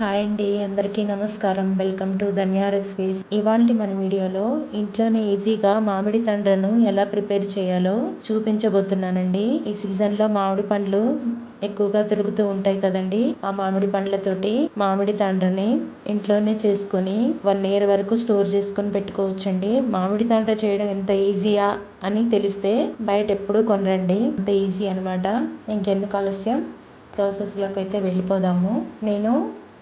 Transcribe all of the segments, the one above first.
Hi అండి అందరికీ నమస్కారం. వెల్కమ్ టు ధన్యా రెసిపీస్ ఇవాళ మన వీడియోలో ఇంట్లోనే ఈజీగా మామిడి తండ్రను ఎలా ప్రిపేర్ చేయాలో చూపించబోతున్నానండి. ఈ సీజన్లో మామిడి పండ్లు ఎక్కువగా దొరుకుతూ ఉంటాయి కదండి. ఆ మామిడి పండ్లతోటి మామిడి తండ్రని ఇంట్లోనే చేసుకొని వన్ ఇయర్ వరకు స్టోర్ చేసుకొని పెట్టుకోవచ్చండి. మామిడి తండ్ర చేయడం ఎంత ఈజీయా అని తెలిస్తే బయట ఎప్పుడు కొనరండి. అంత ఈజీ అనమాట ఇంకెందుకు ఆలస్యం? ప్రాసెస్లోకి అయితే వెళ్ళిపోదాము. నేను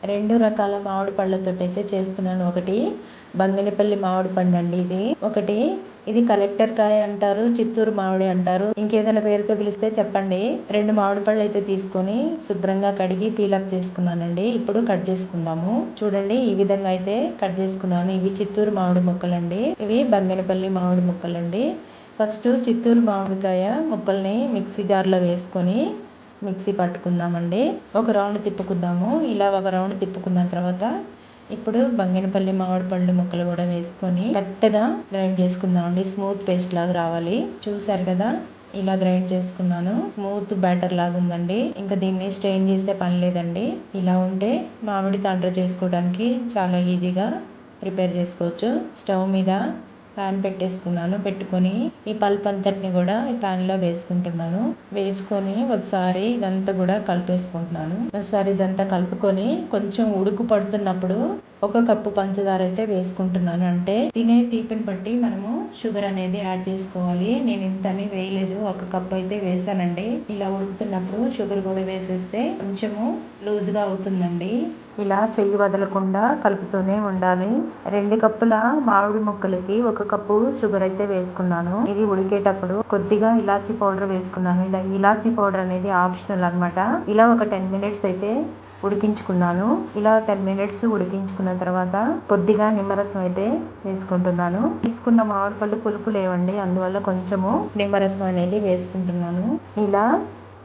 రెండు రకాల మామిడి పళ్ళతో అయితే చేస్తున్నాను. ఒకటి బంగినపల్లి మామిడి పండు అండి ఇది. ఒకటి ఇది కలెక్టర్ కాయ అంటారు చిత్తూరు మామిడి అంటారు. ఇంకేదైనా పేరుతో పిలిస్తే చెప్పండి. రెండు మామిడి పళ్ళు అయితే తీసుకొని శుభ్రంగా కడిగి పీలప్ చేసుకున్నానండి. ఇప్పుడు కట్ చేసుకుందాము. చూడండి ఈ విధంగా అయితే కట్ చేసుకున్నాను. ఇవి చిత్తూరు మామిడి ముక్కలండి. ఇవి బంగినపల్లి మామిడి ముక్కలండి. ఫస్ట్ చిత్తూరు మామిడికాయ ముక్కల్ని మిక్సీ జార్లో వేసుకొని మిక్సీ పట్టుకుందామండి. ఒక రౌండ్ తిప్పుకుందాము. ఇలా ఒక రౌండ్ తిప్పుకున్న తర్వాత ఇప్పుడు బంగినపల్లి మామిడి పళ్ళు ముక్కలు కూడా వేసుకొని మెత్తగా గ్రైండ్ చేసుకుందామండి. స్మూత్ పేస్ట్ లాగా రావాలి. చూసారు కదా? ఇలా గ్రైండ్ చేసుకున్నాను. స్మూత్ బ్యాటర్ లాగా ఉందండి. ఇంకా దీన్ని స్ట్రెయిన్ చేసే పని లేదండి. ఇలా ఉంటే మామిడి తాండ్ర చేసుకోవడానికి చాలా ఈజీగా ప్రిపేర్ చేసుకోవచ్చు. స్టవ్ మీద ప్యాన్ పెట్టేసుకున్నాను. పెట్టుకొని ఈ పల్ప్ అంతటిని కూడా ఈ ప్యాన్లో వేసుకుంటున్నాను. వేసుకొని ఒకసారి ఇదంతా కూడా కలిపేసుకుంటున్నాను. ఒకసారి ఇదంతా కలుపుకొని కొంచెం ఉడుకు పడుతున్నప్పుడు ఒక కప్పు పంచదార అయితే వేసుకుంటున్నాను. అంటే తినే తీపిని బట్టి మనము షుగర్ అనేది యాడ్ చేసుకోవాలి. నేను ఇంతని వేయలేదు. ఒక కప్ అయితే వేసానండి ఇలా ఉడుకుతున్నప్పుడు షుగర్ కూడా వేసేస్తే కొంచెము లూజ్గా అవుతుందండి. ఇలా చెయ్యి వదలకుండా కలుపుతూనే ఉండాలి. రెండు కప్పుల మామిడి ముక్కలకి ఒక కప్పు షుగర్ అయితే వేసుకున్నాను. ఇది ఉడికేటప్పుడు కొద్దిగా ఇలాచీ పౌడర్ వేసుకున్నాను. ఇలా ఇలాచీ పౌడర్ అనేది ఆప్షనల్ అనమాట ఇలా ఒక టెన్ మినిట్స్ అయితే ఉడికించుకున్నాను. ఇలా టెన్ మినిట్స్ ఉడికించుకున్న తర్వాత కొద్దిగా నిమ్మరసం అయితే వేసుకుంటున్నాను. తీసుకున్న మామిడి పళ్ళు పులుపు లేవండి అందువల్ల కొంచెము నిమ్మరసం అనేది వేసుకుంటున్నాను. ఇలా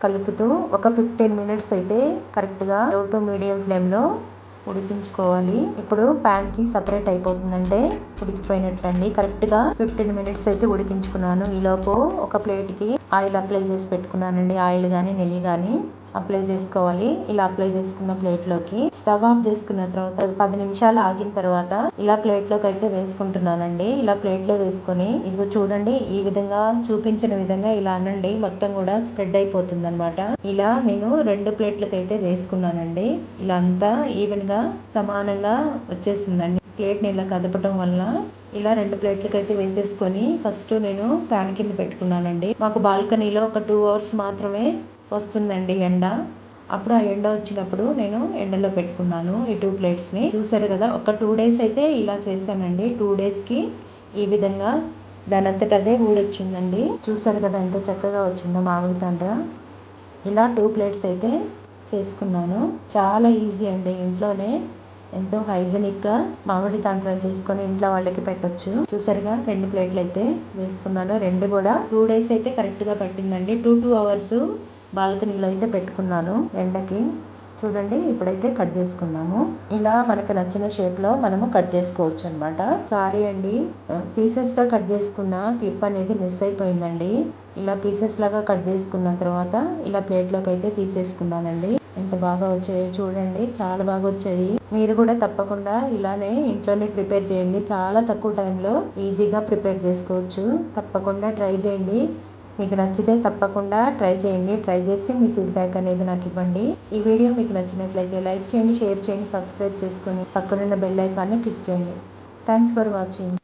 కలుపుతూ ఒక ఫిఫ్టీన్ మినిట్స్ అయితే కరెక్ట్గా లో టు మీడియం ఫ్లేమ్లో ఉడికించుకోవాలి. ఇప్పుడు ప్యాన్కి సపరేట్ అయిపోతుందంటే ఉడికిపోయినట్టండి. కరెక్ట్గా ఫిఫ్టీన్ మినిట్స్ అయితే ఉడికించుకున్నాను. ఈలోపు ఒక ప్లేట్కి ఆయిల్ అప్లై చేసి పెట్టుకున్నానండి. ఆయిల్ కానీ నెయ్యి కానీ అప్లై చేసుకోవాలి. ఇలా అప్లై చేసుకున్న ప్లేట్లోకి స్టవ్ ఆఫ్ చేసుకున్న తర్వాత పది నిమిషాలు ఆగిన తర్వాత ఇలా ప్లేట్లోకి అయితే వేసుకుంటున్నానండి. ఇలా ప్లేట్లో వేసుకొని ఇదిగో చూడండి ఈ విధంగా చూపించిన విధంగా ఇలా అనండి. మొత్తం కూడా స్ప్రెడ్ అయిపోతుంది అనమాట ఇలా నేను రెండు ప్లేట్లకు అయితే వేసుకున్నానండి. ఇలా అంతా ఈవెన్గా సమానంగా వచ్చేసిందండి. ప్లేట్ని ఇలా కదపటం వల్ల ఇలా రెండు ప్లేట్లకి అయితే వేసేసుకొని ఫస్ట్ నేను ప్యాన్ కింద పెట్టుకున్నానండి. మాకు బాల్కనీలో ఒక టూ అవర్స్ మాత్రమే వస్తుందండి ఎండ. అప్పుడు ఆ ఎండ వచ్చినప్పుడు నేను ఎండలో పెట్టుకున్నాను ఈ టూ ప్లేట్స్ని. చూసారు కదా ఒక టూ డేస్ అయితే ఇలా చేశానండి. టూ డేస్కి ఈ విధంగా దాని అంతట అదే ఊడొచ్చిందండి. చూసారు కదా ఎంత చక్కగా వచ్చిందో మామిడి తండ్ర ఇలా టూ ప్లేట్స్ అయితే చేసుకున్నాను. చాలా ఈజీ అండి ఇంట్లోనే. ఎంతో హైజెనిక్గా మామిడి తాండ్రం చేసుకొని ఇంట్లో వాళ్ళకి పెట్టచ్చు. చూసారుగా రెండు ప్లేట్లు అయితే వేసుకున్నాను. రెండు కూడా టూ డేస్ అయితే కరెక్ట్గా పట్టిందండి. టూ టూ అవర్స్ బాల్కనీలో అయితే పెట్టుకున్నాను. ఎండకి చూడండి ఇప్పుడైతే కట్ చేసుకున్నాము. ఇలా మనకు నచ్చిన షేప్లో మనము కట్ చేసుకోవచ్చు అనమాట సారీ అండి పీసెస్గా కట్ చేసుకున్న క్లిప్ అనేది మిస్ అయిపోయిందండి. ఇలా పీసెస్ లాగా కట్ చేసుకున్న తర్వాత ఇలా ప్లేట్లోకి అయితే తీసేసుకున్నానండి. ఎంత బాగా వచ్చాయో చూడండి చాలా బాగా వచ్చాయి. మీరు కూడా తప్పకుండా ఇలానే ఇంట్లోనే ప్రిపేర్ చేయండి. చాలా తక్కువ టైంలో ఈజీగా ప్రిపేర్ చేసుకోవచ్చు. తప్పకుండా ట్రై చేయండి. మీకు నచ్చితే తప్పకుండా ట్రై చేయండి. ట్రై చేసి మీ ఫీడ్బ్యాక్ అనేది నాకు ఇవ్వండి. ఈ వీడియో మీకు నచ్చినట్లయితే లైక్ చేయండి షేర్ చేయండి సబ్స్క్రైబ్ చేసుకొని పక్కనున్న బెల్ ఐకాన్ని క్లిక్ చేయండి. Thanks for watching.